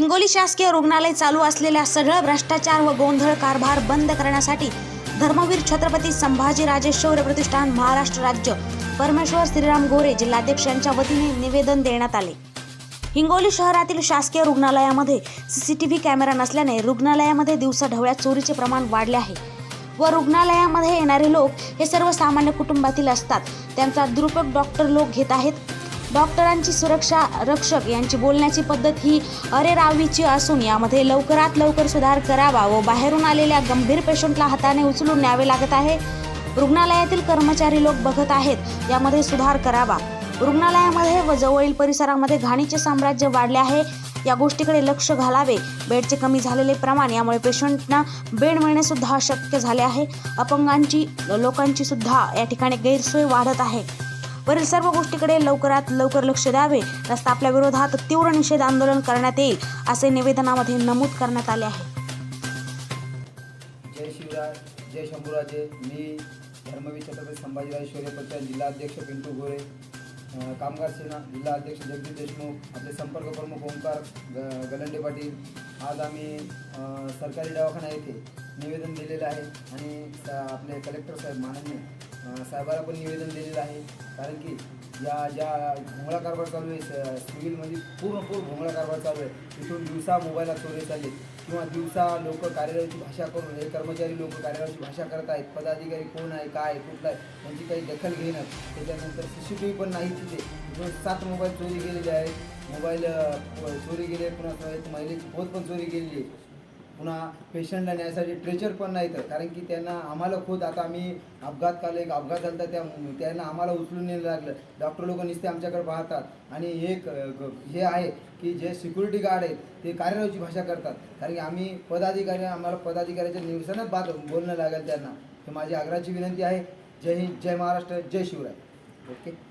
हिंगोली शासकीय रुग्णालय चालू असलेल्या सगळं भ्रष्टाचार व गोंधळ कारभार बंद करण्यासाठी धर्मवीर छत्रपती संभाजीराजे शौर्य प्रतिष्ठान महाराष्ट्र राज्य परमेश्वर श्रीराम गोरे जिल्हाध्यक्ष यांच्या वतीने निवेदन देण्यात आले. हिंगोली शहरातील शासकीय रुग्णालयामध्ये सीसीटीव्ही कॅमेरा नसल्याने रुग्णालयामध्ये दिवसा ढवळ्या चोरीचे प्रमाण वाढले आहे. व रुग्णालयामध्ये येणारे लोक हे सर्वसामान्य कुटुंबातील असतात. त्यांचा दुरुपयोग डॉक्टर लोक घेत आहेत. डॉक्टरांची सुरक्षा रक्षक यांची बोलण्याची पद्धत ही अरेरावीची असून यामध्ये लवकरात लवकर सुधार करावा व बाहेरून आलेल्या गंभीर पेशंटला हाताने उचलून न्यावे लागत आहे. रुग्णालयातील कर्मचारी लोक बघत आहेत यामध्ये सुधार करावा. रुग्णालयामध्ये व जवळील परिसरामध्ये घाणीचे साम्राज्य वाढले आहे. या गोष्टीकडे लक्ष घालावे. बेडचे कमी झालेले प्रमाण यामुळे पेशंटना बेड मिळणे सुद्धा अशक्य झाले आहे. अपंगांची लोकांची सुद्धा या ठिकाणी गैरसोय वाढत आहे. वरील सर्व गोष्टीकडे लवकरात लवकर लक्ष द्यावे. तसं आपल्या विरोधात तीव्र निषेध आंदोलन करण्यात येईल असे निवेदनामध्ये नमूद करण्यात आले आहे. जय शिवराय जय शंभूराजे. मी धर्मवीर छत्रपती संभाजीराजे शौर्य पक्षाचे जिल्हाध्यक्ष पिंटू गोरे. कामगार सेना जिल्हा अध्यक्ष जगदीश देशमुख आपले संपर्क प्रमुख ओंकार ग गलंडे पाटील. आज आम्ही सरकारी दवाखाना येथे निवेदन दिलेलं आहे आणि आपले कलेक्टर साहेब माननीय साहेबाला पण निवेदन दिलेलं आहे. कारण की या ज्या भोंगळा कारभार चालू आहे स- सिव्हिलमध्ये म्हणजे पूर्ण पूर्ण भोंगळा कारभार चालू आहे. तिथून दिवसा मोबाईलला चोरी चालले किंवा दिवसा लोक कार्यालयाची भाषा करून हे कर्मचारी लोक कार्यालयाची भाषा करत आहेत. पदाधिकारी कोण आहे काय कुठला आहे यांची काही दखल घेणं. त्याच्यानंतर सी सी टी व्ही पण नाही तिथे. सात मोबाईल चोरी गेलेले आहेत. मोबाईल चोरी गेले पुन्हा एक महिलेची पोत पण चोरी गेलेली आहे. पुन्हा पेशंटला न्यायसाठी ट्रेचर पण नाही तर. कारण की त्यांना आम्हाला खुद आता आम्ही अपघात काल एक अपघात झाला होता, त्या त्यांना आम्हाला उचलून नेलं लागलं. डॉक्टर लोक नुसते आमच्याकडे पाहतात. आणि एक हे आहे की जे सिक्युरिटी गार्ड आहेत ते कार्यालयाची भाषा करतात. कारण की आम्ही पदाधिकारी आम्हाला पदाधिकाऱ्याच्या निवसानंच बात बोलणं लागेल त्यांना. तर माझी आग्रहाची विनंती आहे. जय हिंद जय महाराष्ट्र जय शिवराय. ओके?